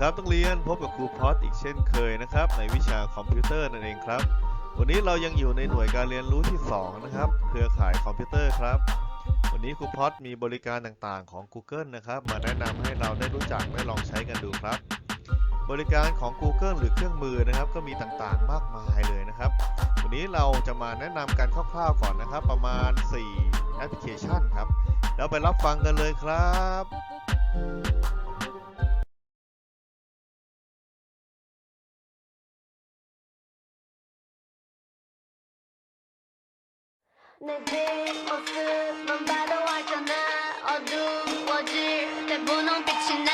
ครับต้องเรียนพบกับครูพอดอีกเช่นเคยนะครับ ในวิชาคอมพิวเตอร์นั่นเองครับ วันนี้เรายังอยู่ในหน่วยการเรียนรู้ที่ 2 นะครับ เครือข่ายคอมพิวเตอร์ครับ วันนี้ครูพอดมีบริการต่างๆ ของ Google นะครับ มาแนะนำให้เราได้รู้จักและลองใช้กันดูครับ บริการของ Google หรือเครื่องมือนะครับ ก็มีต่างๆมากมายเลยนะครับ วันนี้เราจะมาแนะนำกันคร่าวๆก่อนนะครับ ประมาณ 4 แอปพลิเคชันครับแล้วไปรับฟังกันเลยครับ 내 뒷모습만 봐도 알잖아 어두워질 때 분홍빛이 나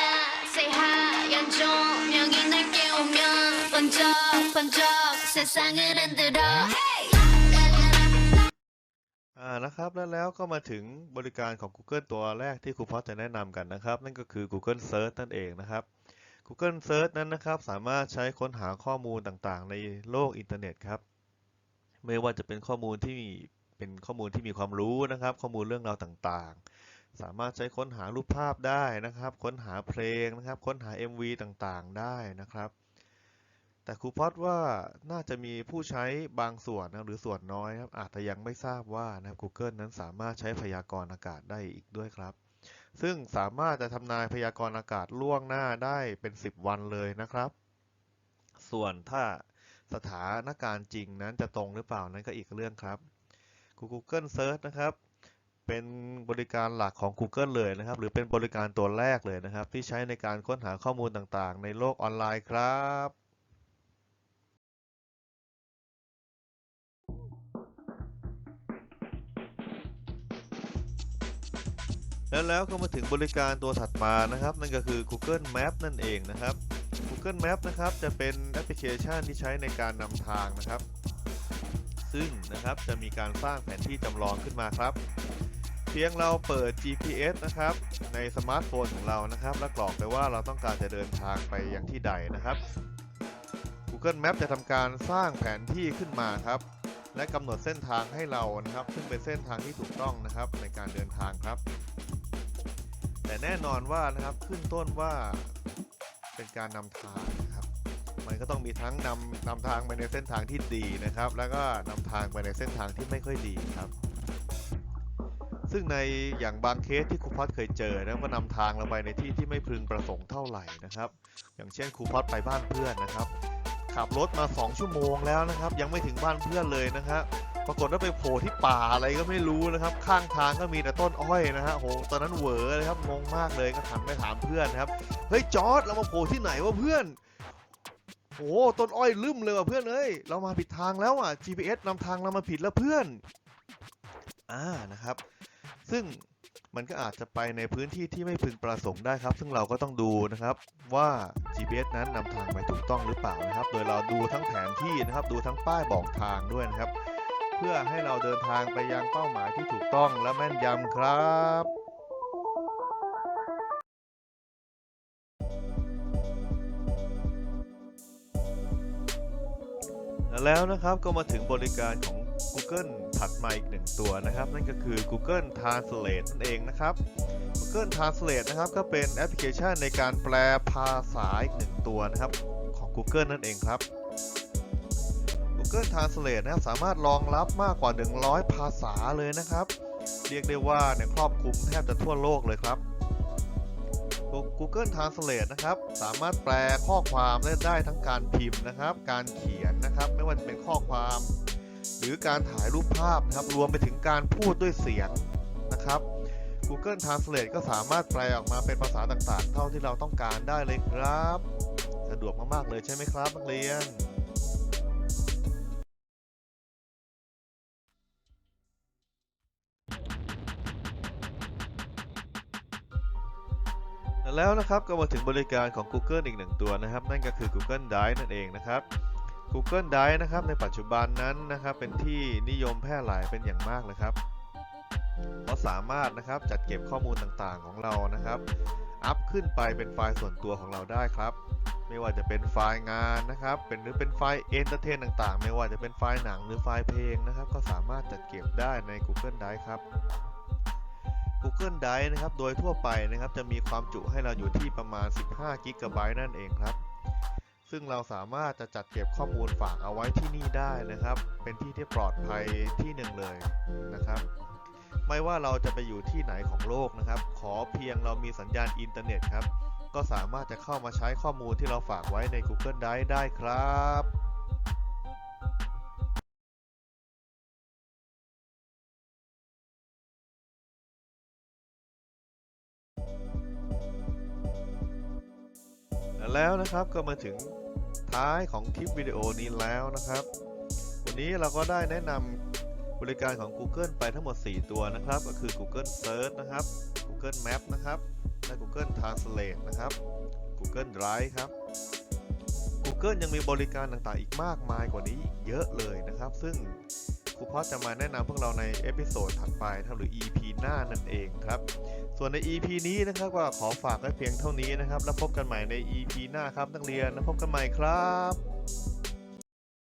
새하얀 조명이 날 깨우면 번쩍 번쩍 세상을 흔들어 Hey! อ่านะครับแล้วแล้วก็มาถึงบริการของ Google ตัวแรกที่ครูพอดจะแนะนำกันนะครับ นั่นก็คือ Google Search นั่นเองนะครับ Google Search นั้นนะครับสามารถใช้ค้นหาข้อมูลต่างๆ ในโลกอินเทอร์เน็ตครับ ไม่ว่าจะเป็นข้อมูลที่มี เป็นข้อมูลที่มีความรู้นะครับ ข้อมูลเรื่องราวต่างๆ สามารถใช้ค้นหารูปภาพได้นะครับ ค้นหาเพลงนะครับ ค้นหา MV ต่างๆ ได้นะครับ แต่ครูพอดว่าน่าจะมีผู้ใช้บางส่วนนะหรือส่วนน้อยครับอาจจะยังไม่ทราบว่านะครับ Google นั้นสามารถใช้พยากรณ์อากาศได้อีกด้วยครับซึ่งสามารถจะทำนายพยากรณ์อากาศล่วงหน้าได้เป็น 10 วันเลยนะครับ ส่วนถ้าสถานการณ์จริงนั้นจะตรงหรือเปล่านั้นก็อีกเรื่องครับ Google Search นะครับ เป็นบริการหลักของ Google เลยนะครับ หรือเป็นบริการตัวแรกเลยนะครับ ที่ใช้ในการค้นหาข้อมูลต่างๆ ในโลกออนไลน์ครับแล้วแล้วก็มาถึงบริการตัวถัดมานะครับ นั่นก็คือ Google Map นั่นเองนะครับ Google Map นะครับจะเป็นแอปพลิเคชันที่ใช้ในการนำทางนะครับ ซึ่งนะครับจะมีการสร้างแผนที่จำลองขึ้นมาครับ เพียงเราเปิด GPS นะครับในสมาร์ทโฟนของเรานะครับ และกรอกไปว่าเราต้องการจะเดินทางไปยังที่ใดนะครับ Google Map จะทำการสร้างแผนที่ขึ้นมาครับ และกำหนดเส้นทางให้เรานะครับ ซึ่งเป็นเส้นทางที่ถูกต้องนะครับในการเดินทางครับ แต่แน่นอนว่านะครับขึ้นต้นว่าเป็นการนำทาง ก็ต้องมีทั้งนำนำทางไปในเส้นทางที่ดีนะครับ แล้วก็นำทางไปในเส้นทางที่ไม่ค่อยดีครับ ซึ่งในอย่างบางเคสที่ครูพอดเคยเจอนะก็นำทางเราไปในที่ที่ไม่พึงประสงค์เท่าไหร่นะครับ อย่างเช่นครูพอดไปบ้านเพื่อนนะครับ ขับรถมา 2 ชั่วโมงแล้วนะครับ ยังไม่ถึงบ้านเพื่อนเลยนะครับปรากฏว่าไปโผล่ที่ป่าอะไรก็ไม่รู้นะครับ ข้างทางก็มีแต่ต้นอ้อยนะฮะโหตอนนั้นเหวอเลยครับงงมากเลยก็หันไปถามเพื่อนนะครับเฮ้ยจอร์ดเรามาโผล่ที่ไหนวะเพื่อน โอ้ต้นอ้อยลืมเลยว่ะเพื่อนเอ้ยเรามาผิดทางแล้วอะ GPS นำทางเรามาผิดแล้วเพื่อน อ่านะครับ ซึ่งมันก็อาจจะไปในพื้นที่ที่ไม่พึงประสงค์ได้ครับ ซึ่งเราก็ต้องดูนะครับว่า GPS นั้นนำทางไปถูกต้องหรือเปล่านะครับ โดยเราดูทั้งแผนที่นะครับ ดูทั้งป้ายบอกทางด้วยนะครับ เพื่อให้เราเดินทางไปยังเป้าหมายที่ถูกต้องและแม่นยำครับ แล้วนะครับก็มาถึงบริการของ Google ถัดมาอีกหนึ่งตัวนะครับ นั่นก็คือ Google Translate นั่นเองนะครับ Google Translate นะครับก็เป็นแอปพลิเคชันในการแปลภาษาอีกหนึ่งตัวนะครับของ Google นั่นเองครับ Google Translate นะครับสามารถรองรับมากกว่า 100 ภาษาเลยนะครับ เรียกได้ว่าเนี่ยครอบคลุมแทบจะทั่วโลกเลยครับ Google Translate นะครับ สามารถแปลข้อความได้ได้ทั้งการพิมพ์นะครับ การเขียนนะครับ ไม่ว่าจะเป็นข้อความ หรือการถ่ายรูปภาพนะครับ รวมไปถึงการพูดด้วยเสียงนะครับ Google Translate ก็สามารถแปลออกมาเป็นภาษาต่างๆ เท่าที่เราต้องการได้เลยครับ สะดวกมากๆเลยใช่ไหมครับนักเรียน แล้วนะครับก็มาถึงบริการของ Google อีกหนึ่งตัวนะครับ นั่นก็คือ Google Drive นั่นเองนะครับ Google Drive นะครับในปัจจุบันนั้นนะครับเป็นที่นิยมแพร่หลายเป็นอย่างมากเลยครับ เพราะสามารถนะครับจัดเก็บข้อมูลต่างๆของเรานะครับ อัพขึ้นไปเป็นไฟล์ส่วนตัวของเราได้ครับ ไม่ว่าจะเป็นไฟล์งานนะครับ เป็นหรือเป็นไฟล์เอนเตอร์เทนต่างๆ ไม่ว่าจะเป็นไฟล์หนังหรือไฟล์เพลงนะครับ ก็สามารถจัดเก็บได้ใน Google Drive ครับ Google Drive นะครับ โดยทั่วไปนะครับ จะมีความจุให้เราอยู่ที่ประมาณ 15 g b นั่นเองครับ ซึ่งเราสามารถจะจัดเก็บข้อมูลฝากเอาไว้ที่นี่ได้นะครับ เป็นที่ที่ปลอดภัยที่หนึ่งเลยนะครับ ไม่ว่าเราจะไปอยู่ที่ไหนของโลกนะครับ ขอเพียงเรามีสัญญาณอินเทอร์เน็ตครับ ก็สามารถจะเข้ามาใช้ข้อมูลที่เราฝากไว้ใน Google Drive ได้ครับ แล้วนะครับก็มาถึงท้ายของคลิปวิดีโอนี้แล้วนะครับ วันนี้เราก็ได้แนะนำบริการของ Google ไปทั้งหมด 4 ตัวนะครับ ก็คือ Google Search นะครับ Google Map นะครับ และ Google Translate นะครับ Google Drive ครับ Google ยังมีบริการต่างๆ อีกมากมายกว่านี้เยอะเลยนะครับ ซึ่ง ครูพอจะมาแนะนำพวกเราในเอพิโซดถัดไปนะครับหรือ EP หน้านั่นเองครับ ส่วนใน EP นี้นะครับก็ขอฝากไว้เพียงเท่านี้นะครับ แล้วพบกันใหม่ใน EP หน้าครับนักเรียนแล้วพบกันใหม่ครับ